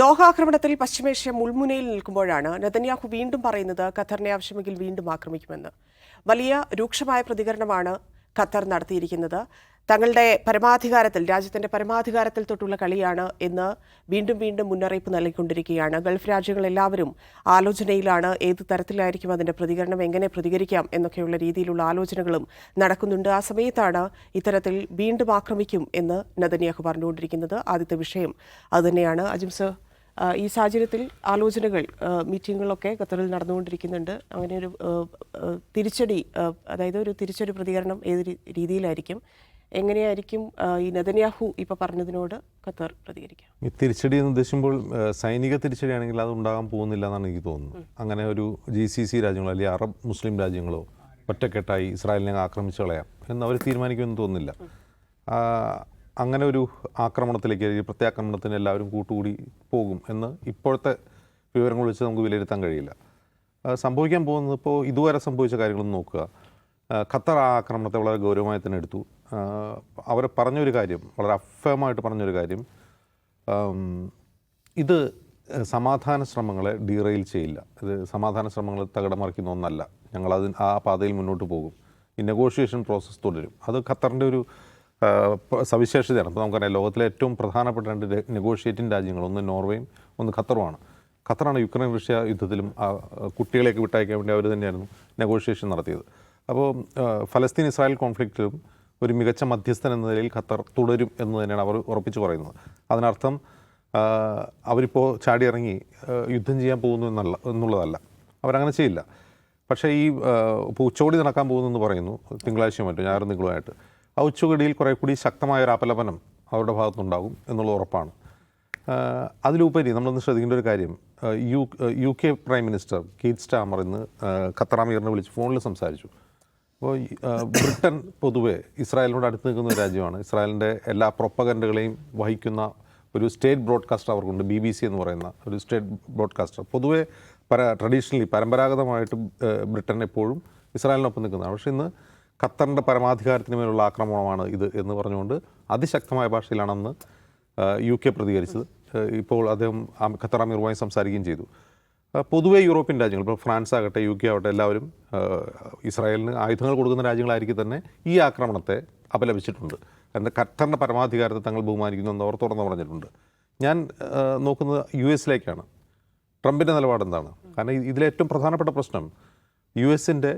Doha ആക്രമണത്തിൽ പശ്ചിമേഷ്യ മുൾമുനയിൽ നിൽക്കുമ്പോഴാണ് നെതന്യാഹു വീണ്ടും പറയുന്നത് ഖത്തറിനെ ആവശ്യമെങ്കിൽ വീണ്ടും ആക്രമിക്കുമെന്ന്. വലിയ രൂക്ഷമായ പ്രതികരണമാണ് ഖത്തർ നടത്തിയിരിക്കുന്നത്. തങ്ങളുടെ പരമാധികാരത്തിൽ രാജ്യത്തിന്റെ പരമാധികാരത്തിൽ തൊട്ടുള്ള കളിയാണ് എന്ന് വീണ്ടും വീണ്ടും മുന്നറിയിപ്പ് നൽകിക്കൊണ്ടിരിക്കുകയാണ്. ഗൾഫ് രാജ്യങ്ങളെല്ലാവരും ആലോചനയിലാണ് ഏത് തരത്തിലായിരിക്കും അതിന്റെ പ്രതികരണം എങ്ങനെ പ്രതികരിക്കാം എന്നൊക്കെയുള്ള രീതിയിലുള്ള ആലോചനകളും നടക്കുന്നുണ്ട്. ആ സമയത്താണ് ഇത്തരത്തിൽ വീണ്ടും ആക്രമിക്കും എന്ന് നെതന്യാഹു പറഞ്ഞുകൊണ്ടിരിക്കുന്നത്. ആദ്യത്തെ വിഷയം അതുതന്നെയാണ്. അജിം സർ ആ, ഈ സാഹചര്യത്തിൽ ആലോചനകൾ മീറ്റിങ്ങുകളൊക്കെ ഖത്തറിൽ നടന്നുകൊണ്ടിരിക്കുന്നുണ്ട്. അങ്ങനെ ഒരു തിരിച്ചടി അതായത് ഒരു തിരിച്ചടി പ്രതികരണം ഏത് രീതിയിലായിരിക്കും? എങ്ങനെയായിരിക്കും ഈ നദന്യാഹു ഇപ്പോൾ പറഞ്ഞതിനോട് ഖത്തർ പ്രതികരിക്കുക ഈ തിരിച്ചടി എന്ന് ഉദ്ദേശിക്കുമ്പോൾ സൈനിക തിരിച്ചടിയാണെങ്കിൽ അത് ഉണ്ടാകാൻ പോകുന്നില്ല എന്നാണ് എനിക്ക് തോന്നുന്നത്. അങ്ങനെ ഒരു ജി സി സി രാജ്യങ്ങളോ അല്ലെങ്കിൽ അറബ് മുസ്ലിം രാജ്യങ്ങളോ ഒറ്റക്കെട്ടായി ഇസ്രായേലിനെ ആക്രമിച്ചു കളയാം. എന്ന് അവർ തീരുമാനിക്കുമെന്ന് തോന്നുന്നില്ല. അങ്ങനെ ഒരു ആക്രമണത്തിലേക്ക് അല്ലെങ്കിൽ പ്രത്യാക്രമണത്തിന് എല്ലാവരും കൂട്ടുകൂടി പോകും എന്ന് ഇപ്പോഴത്തെ വിവരങ്ങൾ വെച്ച് നമുക്ക് വിലയിരുത്താൻ കഴിയില്ല. സംഭവിക്കാൻ പോകുന്നത് ഇപ്പോൾ ഇതുവരെ സംഭവിച്ച കാര്യങ്ങളൊന്നും നോക്കുക. ഖത്തർ ആ ആക്രമണത്തെ വളരെ ഗൗരവമായി തന്നെ എടുത്തു. അവർ പറഞ്ഞൊരു കാര്യം വളരെ അഫേമായിട്ട് പറഞ്ഞൊരു കാര്യം ഇത് സമാധാന ശ്രമങ്ങളെ ഡീറെയിൽ ചെയ്യില്ല. ഇത് സമാധാന ശ്രമങ്ങളെ തകിടമറിക്കുന്ന ഒന്നല്ല. ഞങ്ങൾ അതിന് ആ പാതയിൽ മുന്നോട്ട് പോകും. ഈ നെഗോഷിയേഷൻ പ്രോസസ്സ് തുടരും. അത് ഖത്തറിന്റെ ഒരു സവിശേഷതയാണ്. അപ്പോൾ നമുക്കറിയാം ലോകത്തിലെ ഏറ്റവും പ്രധാനപ്പെട്ട രണ്ട് നെഗോഷിയേറ്റിംഗ് രാജ്യങ്ങൾ ഒന്ന് നോർവേയും ഒന്ന് ഖത്തറുമാണ്. ഖത്തറാണ് യുക്രൈൻ റഷ്യ യുദ്ധത്തിലും കുട്ടികളെയൊക്കെ വിട്ടയക്കാൻ വേണ്ടി അവർ തന്നെയായിരുന്നു നെഗോഷിയേഷൻ നടത്തിയത്. അപ്പോൾ ഫലസ്തീൻ ഇസ്രായേൽ കോൺഫ്ലിക്റ്റിലും ഒരു മികച്ച മധ്യസ്ഥൻ എന്ന നിലയിൽ ഖത്തർ തുടരും എന്ന് തന്നെയാണ് അവർ ഉറപ്പിച്ചു പറയുന്നത്. അതിനർത്ഥം അവരിപ്പോൾ ചാടിയിറങ്ങി യുദ്ധം ചെയ്യാൻ പോകുന്നു എന്നല്ല എന്നുള്ളതല്ല. അവരങ്ങനെ ചെയ്യില്ല. പക്ഷേ ഈ ഇപ്പോൾ ഉച്ചകോടി നടക്കാൻ പോകുന്നു എന്ന് പറയുന്നു തിങ്കളാഴ്ചയും മറ്റും ഞായറും തിങ്കളുമായിട്ട്. ആ ഉച്ചകടിയിൽ കുറേ കൂടി ശക്തമായ ഒരു അപലപനം അവരുടെ ഭാഗത്തുണ്ടാകും എന്നുള്ള ഉറപ്പാണ്. അതിലുപരി നമ്മളൊന്ന് ശ്രദ്ധിക്കേണ്ട ഒരു കാര്യം U U K prime minister Keir Starmer ഇന്ന് ഖത്തറാമീറിനെ വിളിച്ച് ഫോണിൽ സംസാരിച്ചു. അപ്പോൾ ബ്രിട്ടൻ പൊതുവെ ഇസ്രായേലിനോട് അടുത്ത് നിൽക്കുന്ന ഒരു രാജ്യമാണ്. ഇസ്രായേലിന്റെ എല്ലാ പ്രൊപ്പഗൻഡുകളെയും വഹിക്കുന്ന ഒരു സ്റ്റേറ്റ് ബ്രോഡ്കാസ്റ്റർ അവർക്കുണ്ട് ബി ബി സി എന്ന് പറയുന്ന ഒരു സ്റ്റേറ്റ് ബ്രോഡ്കാസ്റ്റർ. പൊതുവെ പര ട്രഡീഷണലി പരമ്പരാഗതമായിട്ട് ബ്രിട്ടൻ എപ്പോഴും ഇസ്രായേലിനൊപ്പം നിൽക്കുന്നതാണ്. പക്ഷേ ഇന്ന് ഖത്തറിന്റെ പരമാധികാരത്തിന് മേലുള്ള ആക്രമണമാണ് ഇത് എന്ന് പറഞ്ഞുകൊണ്ട് അതിശക്തമായ ഭാഷയിലാണെന്ന് യു കെ പ്രതികരിച്ചത്. ഇപ്പോൾ അദ്ദേഹം ഖത്തർ അമീറുമായി സംസാരിക്കുകയും ചെയ്തു. പൊതുവെ യൂറോപ്യൻ രാജ്യങ്ങൾ ഇപ്പോൾ ഫ്രാൻസ് ആകട്ടെ യു കെ ആകട്ടെ എല്ലാവരും ഇസ്രായേലിന് ആയുധങ്ങൾ കൊടുക്കുന്ന രാജ്യങ്ങളായിരിക്കും തന്നെ ഈ ആക്രമണത്തെ അപലപിച്ചിട്ടുണ്ട്. എന്താ ഖത്തറിന്റെ പരമാധികാരത്തെ തങ്ങൾ ബഹുമാനിക്കുന്നു എന്ന് അവർ തുറന്നു പറഞ്ഞിട്ടുണ്ട്. ഞാൻ നോക്കുന്നത് യു എസിലേക്കാണ്. ട്രംപിന്റെ നിലപാട് എന്താണ് കാരണം ഇതിലെ ഏറ്റവും പ്രധാനപ്പെട്ട പ്രശ്നം യു എസിന്റെ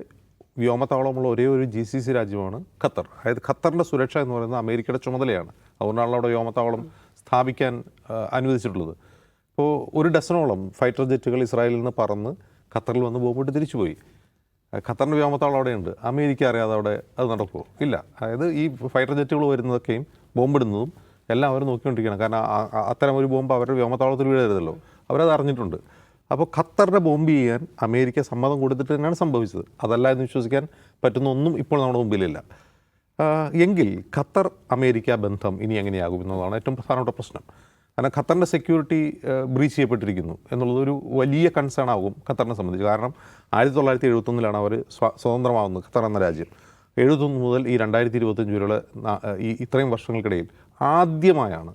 വ്യോമത്താവളമുള്ള ഒരേ ഒരു ജി സി സി രാജ്യമാണ് ഖത്തർ. അതായത് ഖത്തറിന്റെ സുരക്ഷ എന്ന് പറയുന്നത് അമേരിക്കയുടെ ചുമതലയാണ്. അതുകൊണ്ടാണല്ലോ അവിടെ വ്യോമത്താവളം സ്ഥാപിക്കാൻ അനുവദിച്ചിട്ടുള്ളത്. ഇപ്പോൾ ഒരു ഡസനോളം ഫൈറ്റർ ജെറ്റുകൾ ഇസ്രായേലിൽ നിന്ന് പറന്ന് ഖത്തറിൽ വന്ന് ബോംബിട്ട് തിരിച്ചുപോയി. ഖത്തറിന്റെ വ്യോമത്താവളം അവിടെയുണ്ട്. അമേരിക്ക അറിയാതെ അവിടെ അത് നടക്കുമോ ഇല്ല. അതായത് ഈ ഫൈറ്റർ ജെറ്റുകൾ വരുന്നതൊക്കെയും ബോംബിടുന്നതും എല്ലാം അവർ നോക്കിക്കൊണ്ടിരിക്കണം കാരണം അത്തരം ഒരു ബോംബ് അവരുടെ വ്യോമത്താവളത്തിൽ വീഴരുതല്ലോ. അവരത് അറിഞ്ഞിട്ടുണ്ട് അപ്പോൾ ഖത്തറിനെ ബോംബ് ചെയ്യാൻ അമേരിക്ക സമ്മതം കൊടുത്തിട്ട് തന്നെയാണ് സംഭവിച്ചത്. അതല്ല എന്ന് വിശ്വസിക്കാൻ പറ്റുന്ന ഒന്നും ഇപ്പോൾ നമ്മുടെ മുമ്പിലില്ല. എങ്കിൽ ഖത്തർ അമേരിക്ക ബന്ധം ഇനി എങ്ങനെയാകും എന്നുള്ളതാണ് ഏറ്റവും പ്രധാനപ്പെട്ട പ്രശ്നം. കാരണം ഖത്തറിന്റെ സെക്യൂരിറ്റി ബ്രീച്ച് ചെയ്യപ്പെട്ടിരിക്കുന്നു എന്നുള്ളത് ഒരു വലിയ കൺസേൺ ആകും ഖത്തറിനെ സംബന്ധിച്ച്. കാരണം ആയിരത്തി തൊള്ളായിരത്തി എഴുപത്തൊന്നിലാണ് അവർ സ്വ- സ്വതന്ത്രമാകുന്നത് ഖത്തർ എന്ന രാജ്യം. എഴുപത്തൊന്ന് മുതൽ ഈ രണ്ടായിരത്തി ഇരുപത്തഞ്ച് വരെയുള്ള ഈ ഇത്രയും വർഷങ്ങൾക്കിടയിൽ ആദ്യമായാണ്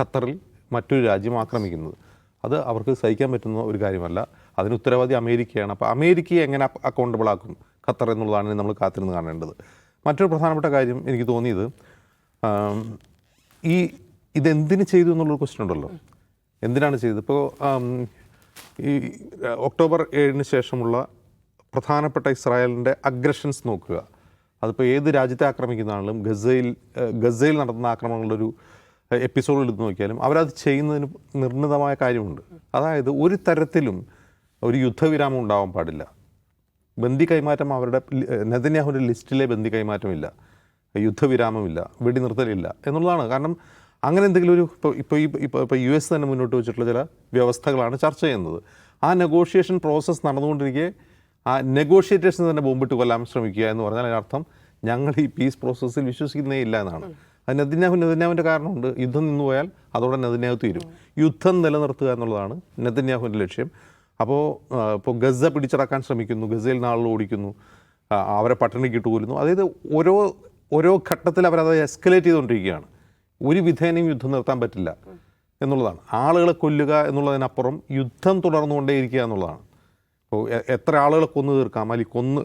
ഖത്തറിൽ മറ്റൊരു രാജ്യം ആക്രമിക്കുന്നത്. അത് അവർക്ക് സഹിക്കാൻ പറ്റുന്ന ഒരു കാര്യമല്ല. അതിന് ഉത്തരവാദി അമേരിക്കയാണ്. അപ്പോൾ അമേരിക്കയെ എങ്ങനെ അക്കൗണ്ടബിൾ ആക്കും? ഖത്തർ എന്നുള്ളതാണ് നമ്മൾ കാത്തിരുന്ന് കാണേണ്ടത്. മറ്റൊരു പ്രധാനപ്പെട്ട കാര്യം എനിക്ക് തോന്നിയത് ഈ ഇതെന്തിന് ചെയ്തു എന്നുള്ളൊരു ക്വസ്റ്റ്യൻ ഉണ്ടല്ലോ. എന്തിനാണ് ചെയ്തത്? ഇപ്പോൾ ഈ ഒക്ടോബർ ഏഴിന് ശേഷമുള്ള പ്രധാനപ്പെട്ട ഇസ്രായേലിന്റെ അഗ്രഷൻസ് നോക്കുക. അതിപ്പോൾ ഏത് രാജ്യത്തെ ആക്രമിക്കുന്നതാണെങ്കിലും ഗസയിൽ ഗസയിൽ നടത്തുന്ന ആക്രമണങ്ങളുടെ ഒരു എപ്പിസോഡ് എടുത്ത് നോക്കിയാലും അവരത് ചെയ്യുന്നതിന് നിർണിതമായ കാര്യമുണ്ട്. അതായത് ഒരു തരത്തിലും ഒരു യുദ്ധവിരാമം ഉണ്ടാവാൻ പാടില്ല. ബന്ദി കൈമാറ്റം അവരുടെ നെതന്യാഹുവിന്റെ ലിസ്റ്റിലെ ബന്ദി കൈമാറ്റമില്ല. യുദ്ധവിരാമമില്ല. വെടിനിർത്തലില്ല എന്നുള്ളതാണ്. കാരണം അങ്ങനെ എന്തെങ്കിലും ഒരു ഇപ്പോൾ ഇപ്പോൾ ഈ ഇപ്പോൾ യു എസ് തന്നെ മുന്നോട്ട് വെച്ചിട്ടുള്ള ചില വ്യവസ്ഥകളാണ് ചർച്ച ചെയ്യുന്നത്. ആ നെഗോഷിയേഷൻ പ്രോസസ്സ് നടന്നുകൊണ്ടിരിക്കെ ആ നെഗോഷിയേറ്റേഴ്സിന് തന്നെ ബോംബിട്ട് കൊല്ലാൻ ശ്രമിക്കുക എന്ന് പറഞ്ഞാൽ അതിനർത്ഥം ഞങ്ങൾ ഈ പീസ് പ്രോസസ്സിൽ വിശ്വസിക്കുന്നേ ഇല്ല എന്നാണ്. നെതന്യാഹു നെതന്യാഹുവിന്റെ കാരണമുണ്ട്. യുദ്ധം നിന്നു പോയാൽ അതോടെ നെതന്യാഹു തീരും. യുദ്ധം നിലനിർത്തുക എന്നുള്ളതാണ് നെതന്യാഹുവിന്റെ ലക്ഷ്യം. അപ്പോൾ ഇപ്പോൾ ഗസ പിടിച്ചടക്കാൻ ശ്രമിക്കുന്നു ഗസയിൽ നാളിൽ ഓടിക്കുന്നു അവരെ പട്ടിണിക്ക് ഇട്ട് കൊല്ലുന്നു. അതായത് ഓരോ ഓരോ ഘട്ടത്തിൽ അവരത് എസ്കലേറ്റ് ചെയ്തുകൊണ്ടിരിക്കുകയാണ്. ഒരു വിധേനയും യുദ്ധം നിർത്താൻ പറ്റില്ല എന്നുള്ളതാണ്. ആളുകളെ കൊല്ലുക എന്നുള്ളതിനപ്പുറം യുദ്ധം തുടർന്നുകൊണ്ടേയിരിക്കുക എന്നുള്ളതാണ്. ഇപ്പോൾ എത്ര ആളുകളെ കൊന്നു തീർക്കാം? അല്ലെങ്കിൽ കൊന്ന്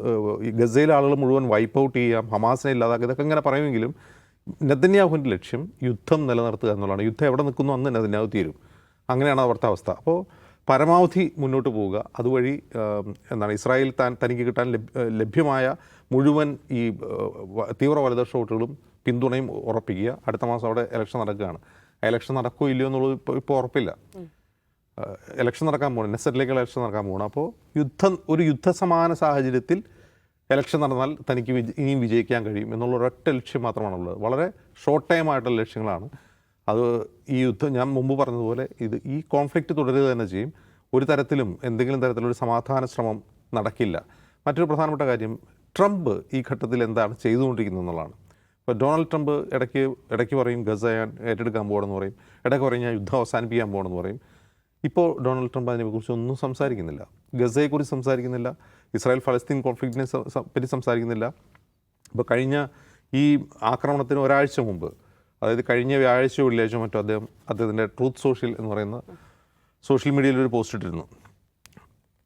ഗസയിലെ ആളുകൾ മുഴുവൻ വൈപ്പ് ഔട്ട് ചെയ്യാം ഹമാസിനെ ഇല്ലാതാക്കുക ഇതൊക്കെ ഇങ്ങനെ പറയുമെങ്കിലും നെതന്യാഹുവിന്റെ ലക്ഷ്യം യുദ്ധം നിലനിർത്തുക എന്നുള്ളതാണ്. യുദ്ധം എവിടെ നിൽക്കുന്നു അന്ന് നെതന്യാഹു തീരും. അങ്ങനെയാണ് അവിടുത്തെ അവസ്ഥ. അപ്പോൾ പരമാവധി മുന്നോട്ട് പോവുക. അതുവഴി എന്താണ് ഇസ്രായേൽ താൻ തനിക്ക് കിട്ടാൻ ലഭ്യമായ മുഴുവൻ ഈ തീവ്ര വലതുപക്ഷ വോട്ടുകളും പിന്തുണയും ഉറപ്പിക്കുക. അടുത്ത മാസം അവിടെ ഇലക്ഷൻ നടക്കുകയാണ്. ഇലക്ഷൻ നടക്കുമോ ഇല്ലയോ എന്നുള്ളത് ഇപ്പോൾ ഇപ്പോൾ ഉറപ്പില്ല. ഇലക്ഷൻ നടക്കാൻ പോകണം. നെസറ്റിലേക്ക് ഇലക്ഷൻ നടക്കാൻ പോകണം. അപ്പോൾ യുദ്ധം ഒരു യുദ്ധസമാന സാഹചര്യത്തിൽ ഇലക്ഷൻ നടന്നാൽ തനിക്ക് ഇനിയും വിജയിക്കാൻ കഴിയും എന്നുള്ള ഒരൊറ്റ ലക്ഷ്യം മാത്രമാണുള്ളത്. വളരെ ഷോർട്ട് ടൈം ആയിട്ടുള്ള ലക്ഷ്യങ്ങളാണ്. അത് ഈ യുദ്ധം ഞാൻ മുമ്പ് പറഞ്ഞതുപോലെ ഇത് ഈ കോൺഫ്ലിക്റ്റ് തുടരുക തന്നെ ചെയ്യും. ഒരു തരത്തിലും എന്തെങ്കിലും തരത്തിലൊരു സമാധാന ശ്രമം നടക്കില്ല. മറ്റൊരു പ്രധാനപ്പെട്ട കാര്യം ട്രംപ് ഈ ഘട്ടത്തിൽ എന്താണ് ചെയ്തുകൊണ്ടിരിക്കുന്നത് എന്നുള്ളതാണ്. ഇപ്പോൾ ഡൊണാൾഡ് ട്രംപ് ഇടയ്ക്ക് ഇടയ്ക്ക് പറയും ഗസ ഞാൻ ഏറ്റെടുക്കാൻ പോകണമെന്ന് പറയും. ഇടയ്ക്ക് പറയും ഞാൻ യുദ്ധം അവസാനിപ്പിക്കാൻ പോകണമെന്ന് പറയും. ഇപ്പോൾ ഡൊണാൾഡ് ട്രംപ് അതിനെക്കുറിച്ച് ഒന്നും സംസാരിക്കുന്നില്ല. ഗസയെക്കുറിച്ച് സംസാരിക്കുന്നില്ല. ഇസ്രായേൽ ഫലസ്തീൻ കോൺഫ്ലിക്റ്റിനെ പറ്റി സംസാരിക്കുന്നില്ല. ഇപ്പോൾ കഴിഞ്ഞ ഈ ആക്രമണത്തിന് ഒരാഴ്ച മുമ്പ് അതായത് കഴിഞ്ഞ വ്യാഴാഴ്ച വെള്ളിയാഴ്ച മറ്റോ അദ്ദേഹം അദ്ദേഹത്തിന്റെ ട്രൂത്ത് സോഷ്യൽ എന്ന് പറയുന്ന സോഷ്യൽ മീഡിയയിൽ ഒരു പോസ്റ്റ് ഇട്ടിരുന്നു.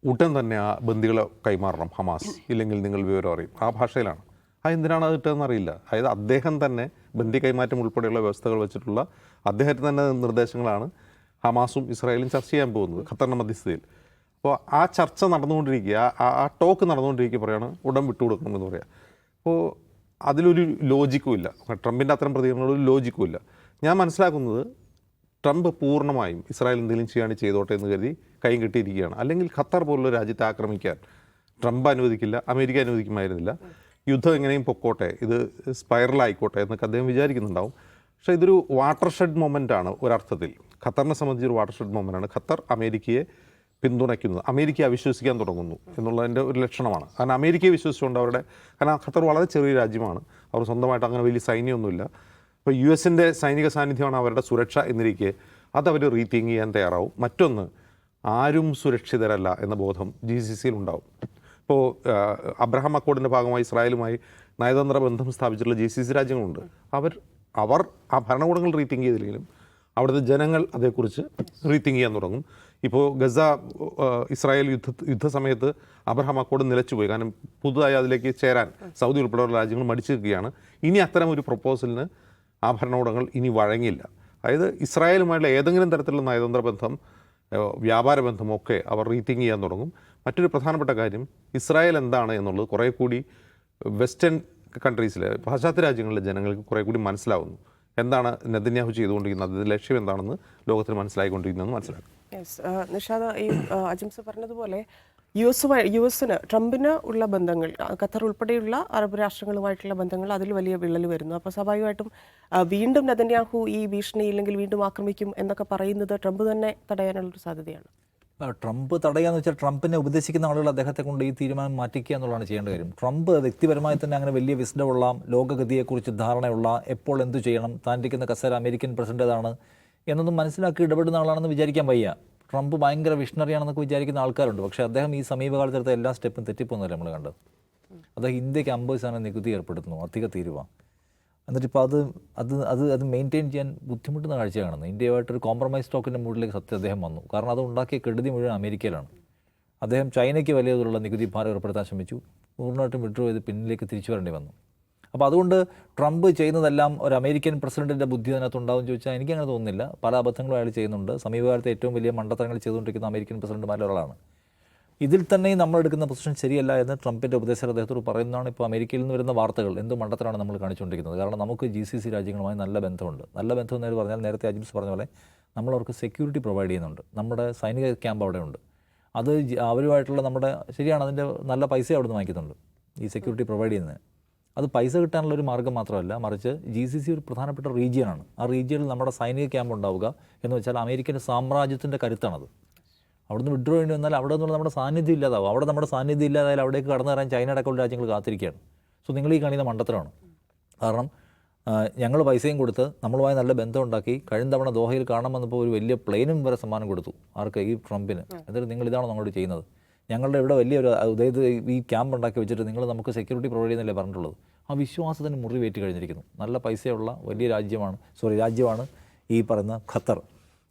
ഉടൻ തന്നെ ആ ബന്ദികളെ കൈമാറണം ഹമാസ്. ഇല്ലെങ്കിൽ നിങ്ങൾ വിവരം അറിയും. ആ ഭാഷയിലാണ്. ആ എന്തിനാണ് അത് ഇട്ടതെന്ന് അറിയില്ല. അതായത് അദ്ദേഹം തന്നെ ബന്ദി കൈമാറ്റം ഉൾപ്പെടെയുള്ള വ്യവസ്ഥകൾ വെച്ചിട്ടുള്ള അദ്ദേഹത്തിന് തന്നെ നിർദ്ദേശങ്ങളാണ് ഹമാസും ഇസ്രായേലും ചർച്ച ചെയ്യാൻ പോകുന്നത് ഖത്തറിന്റെ മധ്യസ്ഥതയിൽ. അപ്പോൾ ആ ചർച്ച നടന്നുകൊണ്ടിരിക്കുക ആ- ടോക്ക് നടന്നുകൊണ്ടിരിക്കുക പറയാണ് ഉടൻ വിട്ടുകൊടുക്കണം എന്ന് പറയാം. അപ്പോൾ അതിലൊരു ലോജിക്കും ഇല്ല. ട്രംപിന്റെ അത്തരം പ്രതികരണങ്ങളൊരു ലോജിക്കും ഇല്ല. ഞാൻ മനസ്സിലാക്കുന്നത് ട്രംപ് പൂർണമായും ഇസ്രായേൽ എന്തെങ്കിലും ചെയ്യാണ് ചെയ്തോട്ടെ എന്ന് കരുതി കൈ കെട്ടിയിരിക്കുകയാണ്. അല്ലെങ്കിൽ ഖത്തർ പോലുള്ള രാജ്യത്തെ ആക്രമിക്കാൻ ട്രംപ് അനുവദിക്കില്ല അമേരിക്ക അനുവദിക്കുമായിരുന്നില്ല. യുദ്ധം എങ്ങനെയും പൊക്കോട്ടെ ഇത് സ്പൈറലായിക്കോട്ടെ എന്നൊക്കെ അദ്ദേഹം വിചാരിക്കുന്നുണ്ടാവും. പക്ഷേ ഇതൊരു വാട്ടർ ഷെഡ് മൊമെന്റ് ആണ് ഒരർത്ഥത്തിൽ. ഖത്തറിനെ സംബന്ധിച്ചൊരു വാട്ടർ ഷെഡ് മൊമെന്റ് ആണ്. ഖത്തർ അമേരിക്കയെ പിന്തുണയ്ക്കുന്നത്. അമേരിക്കയെ വിശ്വസിക്കാൻ തുടങ്ങുന്നു എന്നുള്ളതിന്റെ ഒരു ലക്ഷണമാണ്. കാരണം അമേരിക്കയെ വിശ്വസിച്ചുകൊണ്ട് അവരുടെ കാരണം ഖത്തർ വളരെ ചെറിയ രാജ്യമാണ്. അവർ സ്വന്തമായിട്ട് അങ്ങനെ വലിയ സൈന്യമൊന്നുമില്ല. അപ്പോൾ യു എസിന്റെ സൈനിക സാന്നിധ്യമാണ് അവരുടെ സുരക്ഷ എന്നിരിക്കെ. അതവർ റീതിങ്ക് ചെയ്യാൻ തയ്യാറാവും. മറ്റൊന്ന് ആരും സുരക്ഷിതരല്ല എന്ന ബോധം ജി സി സിയിൽ ഉണ്ടാവും ഇപ്പോൾ അബ്രഹാം അക്കോഡിന്റെ ഭാഗമായി ഇസ്രായേലുമായി നയതന്ത്ര ബന്ധം സ്ഥാപിച്ചിട്ടുള്ള ജി സി സി രാജ്യങ്ങളുണ്ട്. അവർ അവർ ആ ഭരണകൂടങ്ങൾ റീതിങ്ക് ചെയ്തില്ലെങ്കിലും അവിടുത്തെ ജനങ്ങൾ അതേക്കുറിച്ച് റീതിങ്ക് ചെയ്യാൻ തുടങ്ങും. ഇപ്പോൾ ഗസ ഇസ്രായേൽ യുദ്ധ യുദ്ധസമയത്ത് അബ്രഹാം അക്കോഡ് നിലച്ചുപോയി. കാരണം പുതുതായി അതിലേക്ക് ചേരാൻ സൗദി ഉൾപ്പെടെയുള്ള രാജ്യങ്ങൾ മടിച്ചു നിൽക്കുകയാണ് ഇനി അത്തരം ഒരു പ്രപ്പോസലിന് ആ ഭരണകൂടങ്ങൾ ഇനി വഴങ്ങില്ല. അതായത് ഇസ്രായേലുമായുള്ള ഏതെങ്കിലും തരത്തിലുള്ള നയതന്ത്ര ബന്ധം വ്യാപാര ബന്ധമൊക്കെ അവർ റീത്തിങ് ചെയ്യാൻ തുടങ്ങും. മറ്റൊരു പ്രധാനപ്പെട്ട കാര്യം ഇസ്രായേൽ എന്താണ് എന്നുള്ളത് കുറേ കൂടി വെസ്റ്റേൺ കൺട്രീസിലെ പാശ്ചാത്യ രാജ്യങ്ങളിലെ ജനങ്ങൾക്ക് കുറേ കൂടി മനസ്സിലാവുന്നു. എന്താണ് നെതന്യാഹു ചെയ്തുകൊണ്ടിരിക്കുന്നത്? അതിന്റെ ലക്ഷ്യം എന്താണെന്ന് ലോകത്തിന് മനസ്സിലായിക്കൊണ്ടിരിക്കുന്നതെന്ന് മനസ്സിലാക്കും. യെസ് നിഷാദ ഈ അജിംസ് പറഞ്ഞതുപോലെ യു എസുമായി യു എസിന് ട്രംപിന് ഉള്ള ബന്ധങ്ങൾ ഖത്തർ ഉൾപ്പെടെയുള്ള അറബ് രാഷ്ട്രങ്ങളുമായിട്ടുള്ള ബന്ധങ്ങൾ അതിൽ വലിയ വിള്ളൽ വരുന്നു. അപ്പോൾ സ്വാഭാവികമായിട്ടും വീണ്ടും നെതന്യാഹു ഈ ഭീഷണി ഇല്ലെങ്കിൽ വീണ്ടും ആക്രമിക്കും എന്നൊക്കെ പറയുന്നത് ട്രംപ് തന്നെ തടയാനുള്ളൊരു സാധ്യതയാണ്. ട്രംപ് തടയുകയെന്ന് വെച്ചാൽ ട്രംപിനെ ഉപദേശിക്കുന്ന ആളുകൾ അദ്ദേഹത്തെ കൊണ്ട് ഈ തീരുമാനം മാറ്റിക്കുക എന്നുള്ളതാണ് ചെയ്യേണ്ട കാര്യം. ട്രംപ് വ്യക്തിപരമായി തന്നെ അങ്ങനെ വലിയ വിസ്ഡമുള്ള ലോകഗതിയെക്കുറിച്ച് ധാരണയുള്ള എപ്പോൾ എന്തു ചെയ്യണം താനിരിക്കുന്ന കസേര അമേരിക്കൻ പ്രസിഡന്റ് ഏതാണ് എന്നൊന്നും മനസ്സിലാക്കി ഇടപെടുന്ന ആളാണെന്ന് വിചാരിക്കാൻ വയ്യ. ട്രംപ് ഭയങ്കര വിഷണറിയാണെന്നൊക്കെ വിചാരിക്കുന്ന ആൾക്കാരുണ്ട്. പക്ഷേ അദ്ദേഹം ഈ സമീപകാലത്തെടുത്ത എല്ലാ സ്റ്റെപ്പും തെറ്റിപ്പോന്നല്ലേ നമ്മൾ കണ്ടത് അദ്ദേഹം ഇന്ത്യയ്ക്ക് അമ്പത് ശതമാനം നികുതി ഏർപ്പെടുത്തുന്നു അധിക തീരുവ. എന്നിട്ട് ഇപ്പോൾ അത് അത് അത് അത് മെയിന്റെയിൻ ചെയ്യാൻ ബുദ്ധിമുട്ടുന്ന കാഴ്ച കാണുന്നത്. ഇന്ത്യയുമായിട്ടൊരു കോംപ്രമൈസ് സ്റ്റോക്കിന്റെ മുകളിലേക്ക് സത്യം അദ്ദേഹം വന്നു. കാരണം അത് ഉണ്ടാക്കിയ കെടുതി മുഴുവൻ അമേരിക്കയിലാണ്. അദ്ദേഹം ചൈനയ്ക്ക് വലിയ തോതിലുള്ള നികുതി ഭാരം ഏർപ്പെടുത്താൻ ശ്രമിച്ചു. പൂർണമായിട്ടും വിഡ്രോ ചെയ്ത് പിന്നിലേക്ക് തിരിച്ചു വരേണ്ടി വന്നു. അപ്പോൾ അതുകൊണ്ട് ട്രംപ് ചെയ്യുന്നതെല്ലാം ഒരു അമേരിക്കൻ പ്രസിഡന്റിന്റെ ബുദ്ധി അതിനകത്ത് ഉണ്ടാവും ചോദിച്ചാൽ എനിക്കങ്ങനെ തോന്നുന്നില്ല. പല അബദ്ധങ്ങളും അയാൾ ചെയ്യുന്നുണ്ട്. സമീപകാലത്ത് ഏറ്റവും വലിയ മണ്ടത്തരങ്ങൾ ചെയ്തുകൊണ്ടിരിക്കുന്ന അമേരിക്കൻ പ്രസിഡന്റുമാരിൽ ഒരാളാണ്. ഇതിൽ തന്നെ നമ്മൾ എടുക്കുന്ന പൊസിഷൻ ശരിയല്ല എന്ന് ട്രംപിന്റെ ഉപദേശകർ അദ്ദേഹത്തോട് പറയുന്നതാണ് ഇപ്പോൾ അമേരിക്കയിൽ നിന്ന് വരുന്ന വാർത്തകൾ. എന്ത് മണ്ഡലത്തിലാണ് നമ്മൾ കാണിച്ചുകൊണ്ടിരിക്കുന്നത്? കാരണം നമുക്ക് ജി സി സി രാജ്യങ്ങളുമായി നല്ല ബന്ധമുണ്ട്. നല്ല ബന്ധം എന്ന് പറഞ്ഞാൽ നേരത്തെ അജിംസ് പറഞ്ഞ പോലെ നമ്മൾ അവർക്ക് സെക്യൂരിറ്റി പ്രൊവൈഡ് ചെയ്യുന്നുണ്ട്. നമ്മുടെ സൈനിക ക്യാമ്പ് അവിടെ ഉണ്ട് അത് അവരുമായിട്ടുള്ള നമ്മുടെ ശരിയാണ് അതിന്റെ നല്ല പൈസ അവിടെ നിന്ന് വാങ്ങിക്കുന്നുണ്ട് ഈ സെക്യൂരിറ്റി പ്രൊവൈഡ് ചെയ്യുന്നത് അത് പൈസ കിട്ടാനുള്ള ഒരു മാർഗം മാത്രമല്ല മറിച്ച് ജി സി സി ഒരു പ്രധാനപ്പെട്ട റീജിയനാണ് ആ റീജിയനിൽ നമ്മുടെ സൈനിക ക്യാമ്പ് ഉണ്ടാവുക എന്ന് വെച്ചാൽ അമേരിക്കൻ സാമ്രാജ്യത്തിന്റെ കരുത്താണത്. അവിടുന്ന് വിഡ്രോ ചെയ്യേണ്ടി വന്നാൽ അവിടെ നിന്നുള്ള നമ്മുടെ സാന്നിധ്യം ഇല്ലാതാവും. അവിടെ നമ്മുടെ സാന്നിധ്യം ഇല്ലാതായാൽ അവിടേക്ക് കടന്നു വരാൻ ചൈന അടക്കമുള്ള രാജ്യങ്ങൾ കാത്തിരിക്കുകയാണ്. സോ നിങ്ങൾ ഈ കാണിക്കുന്ന മണ്ടത്തരമാണ്. കാരണം ഞങ്ങൾ പൈസയും കൊടുത്ത് നമ്മളുമായി നല്ല ബന്ധം ഉണ്ടാക്കി കഴിഞ്ഞ തവണ ദോഹയിൽ കാണാൻ വന്നപ്പോൾ ഒരു വലിയ പ്ലെയിനും വരെ സമ്മാനം കൊടുത്തു. ആർക്ക്? ഈ ട്രംപിന്. എന്നിട്ട് നിങ്ങൾ ഇതാണോ നമ്മളോട് ചെയ്യുന്നത്? ഞങ്ങളുടെ ഇവിടെ വലിയൊരു അതായത് ഈ ക്യാമ്പ് ഉണ്ടാക്കി വെച്ചിട്ട് നിങ്ങൾ നമുക്ക് സെക്യൂരിറ്റി പ്രൊവൈഡ് ചെയ്യുന്നല്ലേ പറഞ്ഞിട്ടുള്ളത്? ആ വിശ്വാസത്തിന് മുറിവേറ്റ് കഴിഞ്ഞിരിക്കുന്നു. നല്ല പൈസയുള്ള വലിയ രാജ്യമാണ് സോറി രാജ്യമാണ് ഈ പറയുന്ന ഖത്തർ.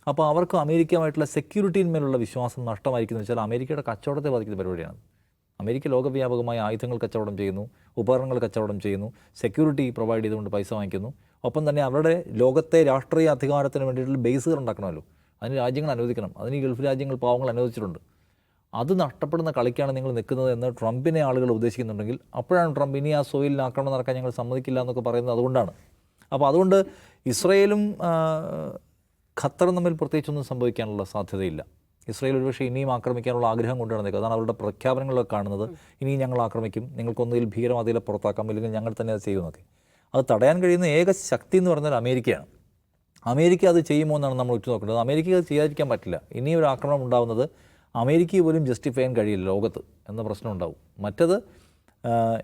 അപ്പോൾ അവർക്ക് അമേരിക്കയുമായിട്ടുള്ള സെക്യൂരിറ്റിയിന്മേലുള്ള വിശ്വാസം നഷ്ടമായിരിക്കുന്നു. വെച്ചാൽ അമേരിക്കയുടെ കച്ചവടത്തെ ബാധിക്കുന്ന പരിപാടിയാണ് അമേരിക്ക ലോകവ്യാപകമായി ആയുധങ്ങൾ കച്ചവടം ചെയ്യുന്നു ഉപകരണങ്ങൾ കച്ചവടം ചെയ്യുന്നു സെക്യൂരിറ്റി പ്രൊവൈഡ് ചെയ്തുകൊണ്ട് പൈസ വാങ്ങിക്കുന്നു. ഒപ്പം തന്നെ അവരുടെ ലോകത്തെ രാഷ്ട്രീയ അധികാരത്തിന് വേണ്ടിയിട്ടുള്ള ബേസുകൾ ഉണ്ടാക്കണമല്ലോ. അതിന് രാജ്യങ്ങൾ അനുവദിക്കണം. അതിന് ഗൾഫ് രാജ്യങ്ങൾ പാവങ്ങൾ അനുവദിച്ചിട്ടുണ്ട്. അത് നഷ്ടപ്പെടുന്ന കളിക്കാണ് നിങ്ങൾ നിൽക്കുന്നത് എന്ന് ട്രംപിനെ ആളുകൾ ഉദ്ദേശിക്കുന്നുണ്ടെങ്കിൽ അപ്പോഴാണ് ട്രംപ് ഇനി ആ സോയിൽ ആക്രമണം നടക്കാൻ ഞങ്ങൾ സമ്മതിക്കില്ല എന്നൊക്കെ പറയുന്നത് അതുകൊണ്ടാണ്. അപ്പോൾ അതുകൊണ്ട് ഇസ്രയേലും ഖത്തറും തമ്മിൽ പ്രത്യേകിച്ചൊന്നും സംഭവിക്കാനുള്ള സാധ്യതയില്ല. ഇസ്രയേൽ ഒരുപക്ഷെ ഇനിയും ആക്രമിക്കാനുള്ള ആഗ്രഹം കൊണ്ട് നടന്നേക്കും അതാണ് അവരുടെ പ്രഖ്യാപനങ്ങളൊക്കെ കാണുന്നത്. ഇനിയും ഞങ്ങൾ ആക്രമിക്കും. നിങ്ങൾക്കൊന്നുകിൽ ഭീകരവാദികളെ പുറത്താക്കാം. അല്ലെങ്കിൽ ഞങ്ങൾ തന്നെ അത് ചെയ്യുമെന്നൊക്കെ. അത് തടയാൻ കഴിയുന്ന ഏക ശക്തി എന്ന് പറഞ്ഞാൽ അമേരിക്കയാണ്. അമേരിക്ക അത് ചെയ്യുമോ എന്നാണ് നമ്മൾ ഉറ്റുനോക്കേണ്ടത്. അമേരിക്ക അത് ചെയ്യാതിരിക്കാൻ പറ്റില്ല. ഇനി ഒരു ആക്രമണം ഉണ്ടാകുന്നത് അമേരിക്കയെ പോലും ജസ്റ്റിഫൈ ചെയ്യാൻ കഴിയില്ല ലോകത്ത് എന്ന പ്രശ്നം ഉണ്ടാവും. മറ്റത്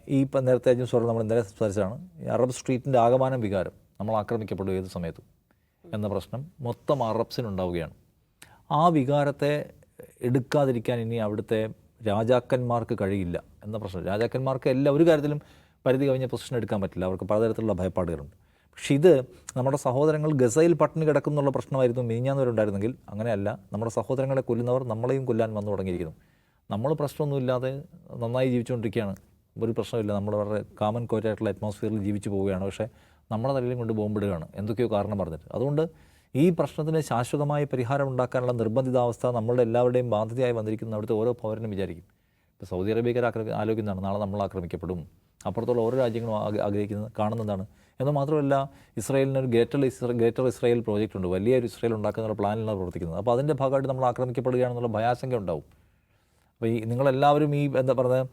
ഈ ഇപ്പം നേരത്തെ അജും സ്വരം നമ്മൾ ഇന്നലെ സംസാരിച്ചതാണ്. അറബ് സ്ട്രീറ്റിന്റെ ആകമാനം വികാരം. നമ്മൾ ആക്രമിക്കപ്പെടും ഏത് സമയത്തും. എന്ന പ്രശ്നം മൊത്തം അറബ്സിനുണ്ടാവുകയാണ്. ആ വികാരത്തെ എടുക്കാതിരിക്കാൻ ഇനി അവിടുത്തെ രാജാക്കന്മാർക്ക് കഴിയില്ല എന്ന പ്രശ്നം. രാജാക്കന്മാർക്ക് എല്ലാ ഒരു കാര്യത്തിലും പരിധി കവിഞ്ഞ പൊസിഷൻ എടുക്കാൻ പറ്റില്ല. അവർക്ക് പലതരത്തിലുള്ള ഭയപ്പാടുകളുണ്ട്. പക്ഷേ ഇത് നമ്മുടെ സഹോദരങ്ങൾ ഗസയിൽ പട്ടിണി കിടക്കുന്നുള്ള പ്രശ്നമായിരുന്നു മിനിഞ്ഞാന്നവരുണ്ടായിരുന്നെങ്കിൽ. അങ്ങനെയല്ല നമ്മുടെ സഹോദരങ്ങളെ കൊല്ലുന്നവർ നമ്മളെയും കൊല്ലാൻ വന്നു തുടങ്ങിയിരിക്കുന്നു. നമ്മൾ പ്രശ്നമൊന്നുമില്ലാതെ നന്നായി ജീവിച്ചുകൊണ്ടിരിക്കുകയാണ്. ഒരു പ്രശ്നമില്ല നമ്മൾ വളരെ കാമൻ കോറ്റായിട്ടുള്ള അറ്റ്മോസ്ഫിയറിൽ ജീവിച്ചു പോവുകയാണ്. പക്ഷേ നമ്മുടെ തലയിലും കൊണ്ട് ബോംബിടുകയാണ്. എന്തൊക്കെയോ കാരണം പറഞ്ഞിട്ട്. അതുകൊണ്ട് ഈ പ്രശ്നത്തിന് ശാശ്വതമായ പരിഹാരം ഉണ്ടാക്കാനുള്ള നിർബന്ധിതാവസ്ഥ നമ്മളുടെ എല്ലാവരുടെയും ബാധ്യതയായി വന്നിരിക്കുന്ന അവിടുത്തെ ഓരോ പൗരനും വിചാരിക്കും. ഇപ്പോൾ സൗദി അറേബ്യക്കാർ ആക്രമി ആലോചിക്കുന്നതാണ് നാളെ നമ്മൾ ആക്രമിക്കപ്പെടും. അപ്പുറത്തുള്ള ഓരോ രാജ്യങ്ങളും ആഗ്ര- ആഗ്രഹിക്കുന്നത് കാണുന്നതാണ്. എന്ന് മാത്രമല്ല ഇസ്രായേലിന് ഒരു greater Isra greater Israel project ഉണ്ട്. വലിയൊരു ഇസ്രായേൽ ഉണ്ടാക്കുന്ന പ്ലാനിലാണ് പ്രവർത്തിക്കുന്നത്. അപ്പോൾ അതിന്റെ ഭാഗമായിട്ട് നമ്മൾ ആക്രമിക്കപ്പെടുകയാണെന്നുള്ള ഭയാശങ്ക ഉണ്ടാവും. അപ്പോൾ ഈ നിങ്ങളെല്ലാവരും ഈ എന്താ പറയുന്നത്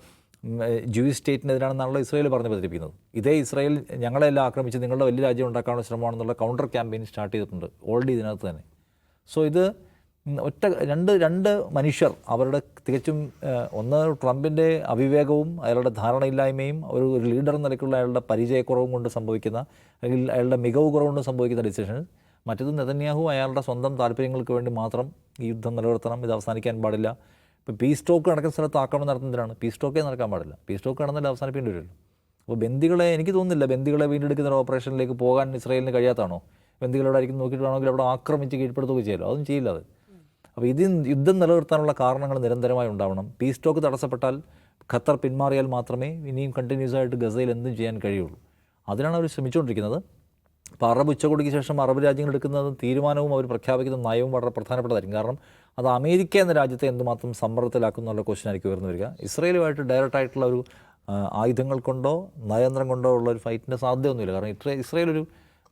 ജൂയിഷ് സ്റ്റേറ്റിനെതിരാണെന്നാണല്ലോ ഇസ്രായേൽ പറഞ്ഞ് പ്രചരിപ്പിക്കുന്നത്. ഇതേ ഇസ്രായേൽ ഞങ്ങളെല്ലാം ആക്രമിച്ച് നിങ്ങളുടെ വലിയ രാജ്യം ഉണ്ടാക്കാനുള്ള ശ്രമമാണെന്നുള്ള കൗണ്ടർ ക്യാമ്പയിൻ സ്റ്റാർട്ട് ചെയ്തിട്ടുണ്ട്. ഓൾറെഡി ഇതിനകത്ത് തന്നെ. സോ ഇത് ഒറ്റ രണ്ട് രണ്ട് മനുഷ്യർ അവരുടെ തികച്ചും ഒന്ന് ട്രംപിന്റെ അവിവേകവും അയാളുടെ ധാരണയില്ലായ്മയും ഒരു ഒരു ലീഡർ എന്ന നിലയ്ക്കുള്ള അയാളുടെ പരിചയക്കുറവും കൊണ്ട് സംഭവിക്കുന്ന അല്ലെങ്കിൽ അയാളുടെ മികവ് കുറവുകൊണ്ട് സംഭവിക്കുന്ന ഡിസിഷൻ മറ്റത് നെതന്യാഹു അയാളുടെ സ്വന്തം താല്പര്യങ്ങൾക്ക് വേണ്ടി മാത്രം ഈ യുദ്ധം നിലനിർത്തണം. ഇത് അവസാനിക്കാൻ പാടില്ല. ഇപ്പോൾ പി സ്റ്റോക്ക് നടക്കുന്ന സ്ഥലത്ത് ആക്രമണം നടത്തുന്നതിനാണ്. പി സ്റ്റോക്കേ നടക്കാൻ പാടില്ല. പി സ്റ്റോക്ക് നടന്നാൽ അവസാനിപ്പിക്കേണ്ടി വരുമല്ലോ അപ്പോൾ ബന്ദികളെ എനിക്ക് തോന്നുന്നില്ല ബന്ദികളെ വീണ്ടെടുക്കുന്ന ഒരു ഓപ്പറേഷനിലേക്ക് പോകാൻ ഇസ്രായേലിന് കഴിയാത്താണോ ബന്ദികളോട് ആയിരിക്കും നോക്കിയിട്ടാണെങ്കിൽ അവിടെ ആക്രമിച്ച് കീഴ്പ്പെടുത്തുകയും ചെയ്യലോ അതൊന്നും ചെയ്യില്ല അത്. അപ്പോൾ ഇതിൽ യുദ്ധം നിലനിർത്താനുള്ള കാരണങ്ങൾ നിരന്തരമായി ഉണ്ടാവണം. പി സ്റ്റോക്ക് തടസ്സപ്പെട്ടാൽ ഖത്തർ പിന്മാറിയാൽ മാത്രമേ ഇനിയും കണ്ടിന്യൂസ് ആയിട്ട് ഗസയിൽ എന്തും ചെയ്യാൻ കഴിയുള്ളൂ. അതിനാണ് അവർ ശ്രമിച്ചുകൊണ്ടിരിക്കുന്നത്. അപ്പോൾ അറബ് ഉച്ചകോടിക്ക് ശേഷം അറബ് രാജ്യങ്ങൾ എടുക്കുന്ന തീരുമാനവും അവർ പ്രഖ്യാപിക്കുന്ന നയവും വളരെ പ്രധാനപ്പെട്ടതായിരിക്കും. കാരണം അത് അമേരിക്ക എന്ന രാജ്യത്തെ എന്തുമാത്രം സമ്മർദ്ദത്തിലാക്കും എന്നുള്ള ക്വസ്റ്റ്യൻ ആയിരിക്കും ഉയർന്നു വരിക. ഇസ്രയേലുമായിട്ട് ഡയറക്റ്റ് ആയിട്ടുള്ള ഒരു ആയുധങ്ങൾ കൊണ്ടോ നയതന്ത്രം കൊണ്ടോ ഉള്ള ഒരു ഫൈറ്റിന്റെ സാധ്യതയൊന്നുമില്ല. കാരണം ഇത്ര ഇസ്രയേൽ ഒരു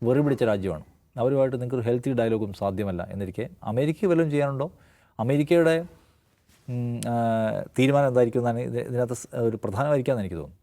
വെറി പിടിച്ച രാജ്യമാണ്. അവരുമായിട്ട് നിങ്ങൾക്ക് ഒരു ഹെൽത്തി ഡയലോഗും സാധ്യമല്ല എന്നിരിക്കെ. അമേരിക്ക വല്ലതും ചെയ്യാനുണ്ടോ? അമേരിക്കയുടെ തീരുമാനം എന്തായിരിക്കും എന്നാണ് ഇതിനകത്ത് ഒരു പ്രധാനമായിരിക്കാമെന്ന് എനിക്ക് തോന്നുന്നു.